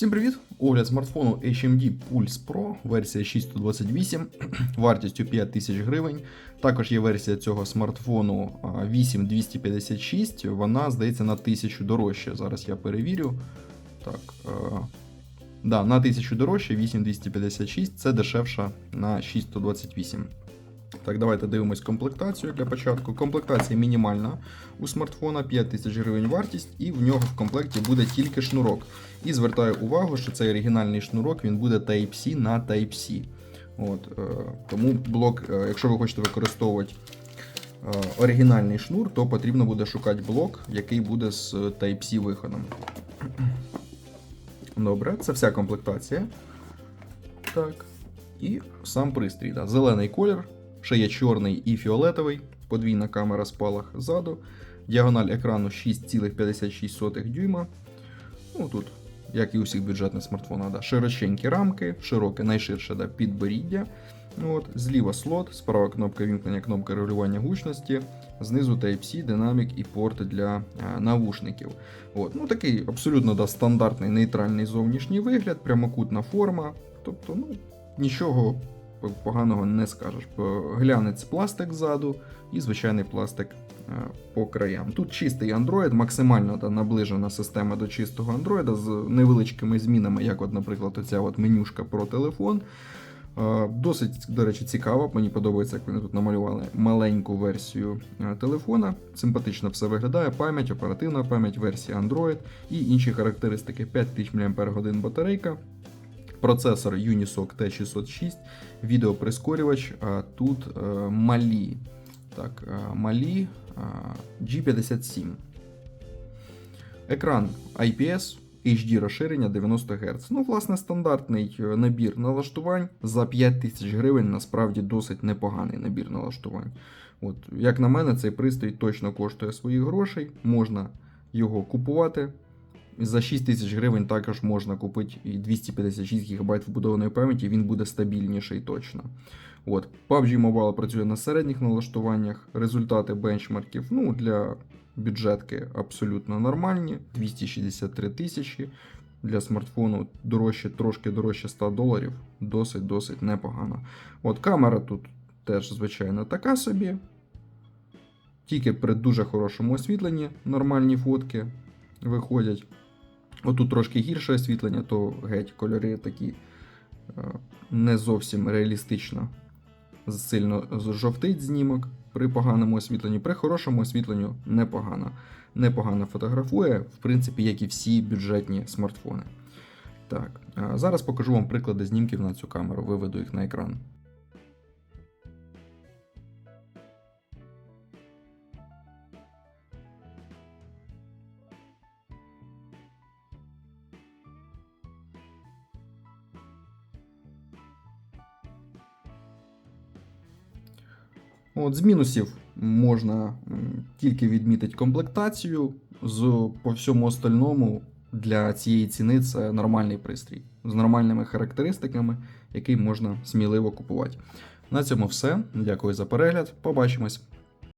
Всім привіт! Огляд смартфону HMD Pulse Pro, версія 628, вартістю 5000 гривень. Також є версія цього смартфону 8256, вона здається на 1000 дорожче. Зараз я перевірю. Так, е, да, на 1000 дорожче, 8256, це дешевша на 6128. Так, давайте дивимось комплектацію для початку. Комплектація мінімальна у смартфона 5000 гривень вартість, і в нього в комплекті буде тільки шнурок. І звертаю увагу, що цей оригінальний шнурок він буде Type-C на Type-C. От, е, тому блок, е, якщо ви хочете використовувати е, оригінальний шнур, то потрібно буде шукати блок, який буде з Type-C виходом. Добре, це вся комплектація. Так. І сам пристрій. Да. Зелений колір, ще є чорний і фіолетовий, подвійна камера спалах ззаду. Діагональ екрану 6,56 дюйма. Ну тут, як і у всіх бюджетних смартфонах, да. широченькі рамки, широке, найширше да, підборіддя. От, зліва слот, справа кнопка вімкнення, кнопка регулювання гучності, знизу Type-C, динамік і порти для а, навушників. От, ну Такий абсолютно да, стандартний нейтральний зовнішній вигляд, прямокутна форма. Тобто, ну, нічого поганого не скажеш. Глянець пластик ззаду і звичайний пластик е, по краям. Тут чистий Android, максимально та, наближена система до чистого Android з невеличкими змінами, як, от, наприклад, оця от менюшка про телефон. Е, Досить, до речі, цікаво. Мені подобається, як вони тут намалювали маленьку версію е, телефона. Симпатично все виглядає. Пам'ять, оперативна пам'ять, версія Android і інші характеристики 5000 мАч батарейка. Процесор Unisoc T606, відеоприскорювач, а тут е, малі. Так, е, малі е, G57. Екран IPS, HD розширення 90 Гц. Ну, власне, стандартний е, набір налаштувань за 5000 гривень насправді досить непоганий набір налаштувань. От, Як на мене, цей пристрій точно коштує своїх грошей, можна його купувати. За 6 тисяч гривень також можна купити і 256 ГБ вбудованої пам'яті, він буде стабільніший точно. От. PUBG Mobile працює на середніх налаштуваннях, результати бенчмарків ну, для бюджетки абсолютно нормальні. 263 тисячі. Для смартфону дорожче, трошки дорожче 100 доларів, досить-досить непогано. От камера тут теж, звичайно, така собі. Тільки при дуже хорошому освітленні нормальні фотки виходять. Отут трошки гірше освітлення, то геть кольори такі е, не зовсім реалістично сильно жовтить знімок при поганому освітленні. При хорошому освітленню непогано. Непогано фотографує, в принципі, як і всі бюджетні смартфони. Так, зараз покажу вам приклади знімків на цю камеру, виведу їх на екран. От, з мінусів можна тільки відмітити комплектацію. З по всьому остальному для цієї ціни це нормальний пристрій з нормальними характеристиками, який можна сміливо купувати. На цьому все. Дякую за перегляд. Побачимось.